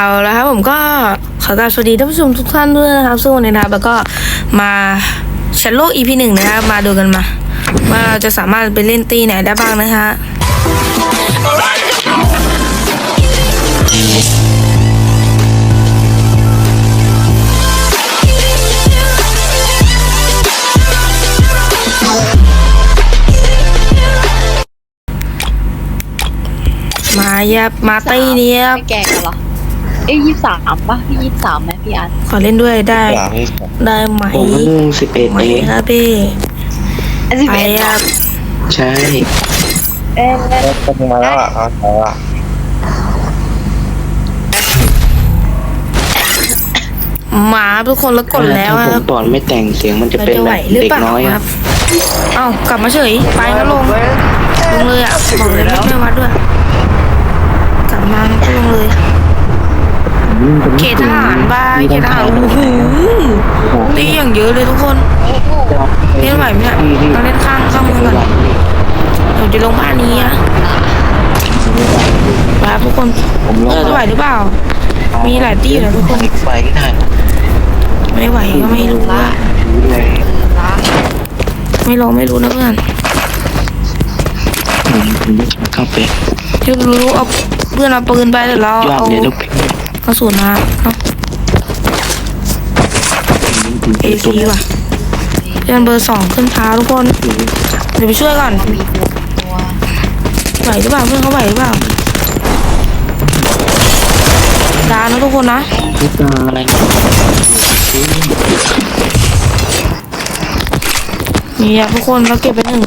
เอาแล้วครับผมก็ขอกราบสวัสดีท่านผู้ชมทุกท่านด้วยนะครับ ซึ่งวันนี้นะครับแล้วก็มาแชทโลก EP หนึ่งนะครับ มาดูกันมา ว่าเราจะสามารถไปเล่นตีไหนได้บ้างนะฮะมายับมาตีเนี้ยบ แก่กันเหรอ เอ้ยยี่สามป่ะพี่ยี่สามไหมพี่อาร์ตขอเล่นด้วยได้ หลังได้ไหมผมเพิ่งสิบเอ็ดไหมเองครับพี่อันสิบไปเอ็ดครับใช่เอ้ยก็เพิ่งมาแล้วอะเอาเอาอะมาทุกคนแล้วกดแล้วถ้าคผรับมตอนไม่แต่งเสียงมันจะเราเป็นจะแบไหวบหรือเด็กเปล่าน้อยคอะรับเอ้ากลับมาเฉยไปแล้วลงลงเลยอะบอกเลยไม่ไม่วัดด้วย กลับมาก็ลงเลย เขตทหารบ้ายเขตทหารโอ้โหตีอย่างเยอะเลยทุกคนเล่นไหวไหมเนี่ยเราเล่นข้างข้างมือก่อนเดี๋ยวจะลงบ้านนี้นะไปครับทุกคนผมลเออจะไหวหรือเปล่า มีหลายตีอยู่นะทุกคนไปได้ไม่ไหวก็ไม่รู้ว่าเลยไม่ลองไม่รู้นะเพื่อนผมผมจะเข้าไปที่รู้เอาเพื่อนเอาปืนไปเดี๋ยวเรายอดเอาเลยลู กพี่กระสุนมาเอาเอซีว่ะเพื่อนเบอร์สองขึ้นเท้าทุกคน เดี๋ยวไปช่วยก่อนมีตัวไหวหรือเปล่าเพื่อนเขาไหวหรือเปล่าดานะทุกคนนะลูกตาอะไรนี่อะทุกคนเราเก็บไปหนึ่ง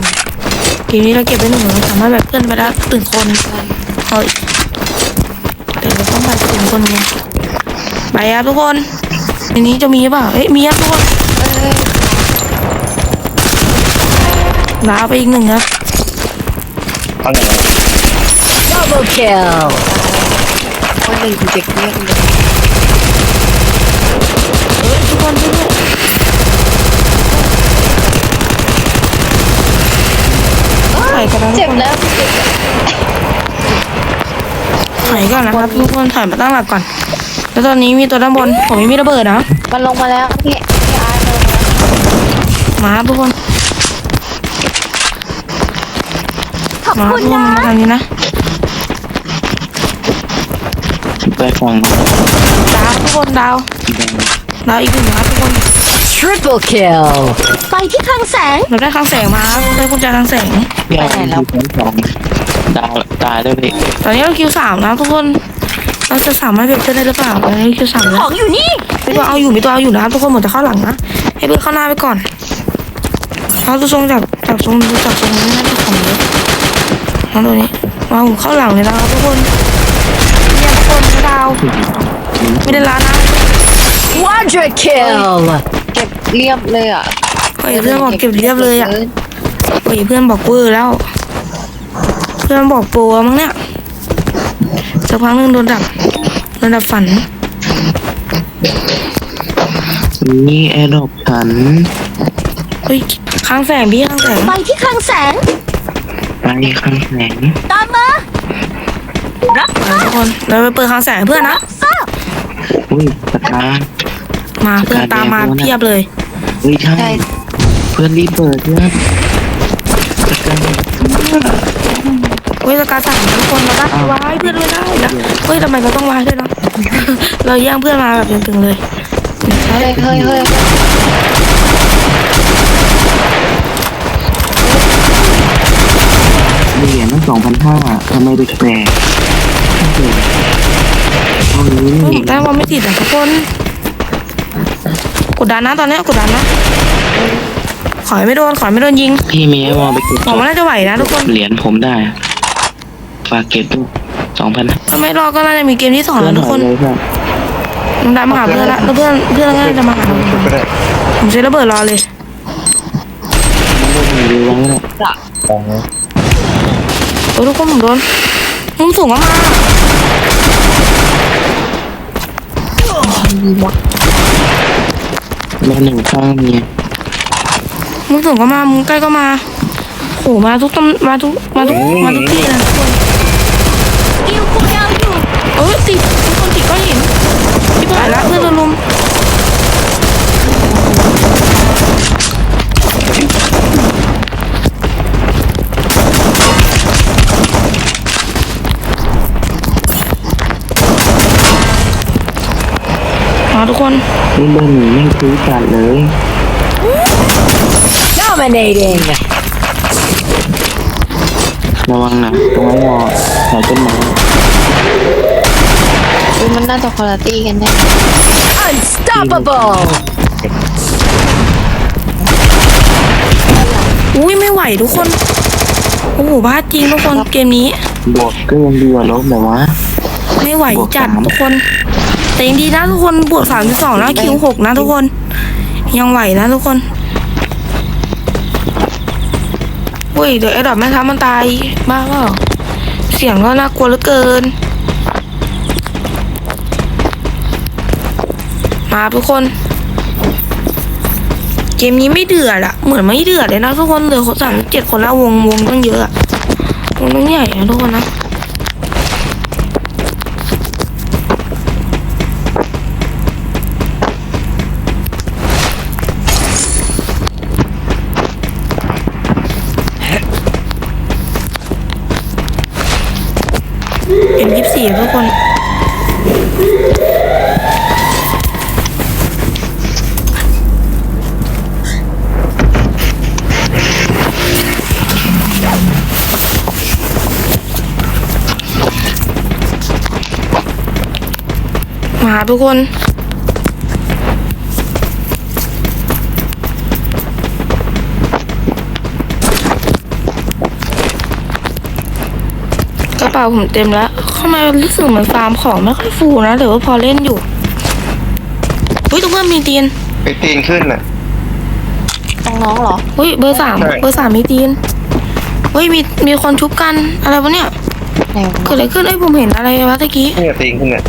ทีนี้เราเก็บไปหนึ่งเราสามารถแบบเพื่อนไปได้ตึงคนเฮ้ยแต่เราต้องแบบตึงคนไงไปครับทุกคนในนี้จะมีหรือเปล่าเอ้ยมีครับทุกคนลาไปอีกหนึ่งครับเอาไหน double kill คนหนึ่งเด็กเรียกเลย เอ้ยทุกคนช่วยด้วยใส่กันนะทุ เจ็ ก บ คน แล้วเจ็บแล้ว ถอย ก่อนนะครับทุกคนถอยมาตั้งหลักก่อน แล้วตอนนี้มีตัวด้านบน ผมไม่มีระเบิดนะมันลงมาแล้วพี่พี่อาร์ตลงมามาครับทุกคนมาครับทุกคนมาทางนี้นะไปฝั่งดาวทุกคนดาวดาวอีกหนึ่งนะครับทุกคน triple kill ไปที่คลังแสง เราได้คลังแสงมาครับได้กุญแจคลังแสงพี่อาร์ตที่ชั้นสอง ดาวตายแล้วพี่ตอนนี้เราคิวสามนะครับทุกคน เราจะสามารถเก็บเพื่อนได้หรือเปล่าตอนนี้คิวสามแล้วของอยู่นี่ มีตัวเอาอยู่มีตัวเอาอยู่นะครับทุกคนหมดจะเข้าหลังนะ ให้เพื่อนเข้าหน้าไปก่อนเราจะทรงจากจากทรงจากทรงนี้น่าจะของเยอะเอาตัวนี้มาผมเข้าหลังเลยนะครับทุกคนเนี่ยทุกคนไม่ดาวไม่ได้ล้านนะ quadra kill เก็บเรียบเลยอะเฮ้ยเพื่อนบอกเก็บเรียบเลยอะ เฮ้ยเพื่อนบอกเวอร์แล้วเพื่อนบอกโปรมั้งเนี่ยสักพักหนึงโดนดับโดนดับฝัน นี่แอร์ดรอปฉันเฮ้ยข้างแสงพี่ข้างแสงไปที่คลังแสง ไปข้างแสงตามมาไปทุกคนเราไปเปิดข้างแสงให้เพื่อนนะอุ้ยสกามาเพื่อนตามมาเพียบเลยเฮ้ยใช่ เพื่อนรีบเปิดเพื่อนสกา เฮ้ยสกาสั่งทุกคนเราได้วายเพื่อนไม่ได้นะเฮ้ยทำไมเราต้องวายด้วยเนาะเราแย่งเพื่อนมาแบบตึงๆเลยใช่เฮ้ยเฮ้ยเฮ้ยเหรียญตั้งสองพันห้าทำไมแปลกๆเอานี้เฮ้ยได้ว่าไม่ติดอะทุกคนกดดันนะตอนเนี้ยกดดันนะขอให้ไม่โดนขอให้ไม่โดนยิง พี่มีให้มองไปเก็บผมว่าน่าจะไหวนะทุกคน เหรียญผมได้อะ ฝากเก็บด้วยสองพันถ้าไม่รอก็น่าจะมีเกมที่สองแล้วทุกคนรับน้องดำมาหาเพื่อนละแล้วเพื่อนเพื่อนก็น่าจะมาหาผมใช้ระเบิดรอเลยไม่ได้ดูไว้แล้วจะโอ้ทุกคนผมโดนมุมสูงก็มาแล้วหนึ่งข้างเนี่ยมุมสูงก็มามุมใกล้ก็มาโหมาทุกตำมาทุก มาทุก มาทุกที่เลยทุกคน เออสิดมีคนติดก้อนหินที่บ้านะเพื่อนลุมมาทุกคนนี่เบอร์หนึ่งไม่คุยกันเลย dominating ระวังนะตรงนั้หรอสาต้นไม้ นน่าจะคุณภาพกันแน่ Unstoppable. อุ้ยไม่ไหวทุกคน โอ้โหบ้าจริงทุกคนเกมนี้ บวกก็ยังดีกว่าลบแบบว่า ไม่ไหวบวกจัดสามทุกคน แต่ยังดีนะทุกคนบวกสามสิบสองนะคิวหกนะทุกคน ยังไหวนะทุกคนเฮ้ยเดี๋ยวไอ้ดอกแม่ทัพมันตายบ้าเปล่าเสียงก็น่ากลัวเหลือเกิน มาทุกคน เกมนี้ไม่เดือดอะเหมือนไม่เดือดเลยนะทุกคนเหลือคนสามเจ็ดคนล้วงวงต้องเยอะอะวงต้องใหญ่นะทุกคนนะเป็นยี่สิบสี่ทุกคน มาทุกคน กระเป๋าผมเต็มแล้วทำไมรู้สึกเหมือนฟาร์มของไม่ค่อยฟูนะหรือว่าพอเล่นอยู่อุ้ยตัวเพื่อนมีตีนไปตีนขึ้นน่ะของน้องเหรอ อุ้ยเบอร์สามใช่เบอร์สามมีตีนอุ้ยมีมีคนชุบกันอะไรวะเนี่ย ไหนวะเกิดอะไรขึ้นไอ้ยผมเห็นอะไรวะตะกี้เนี่ยตีนขึ้นเนี่ย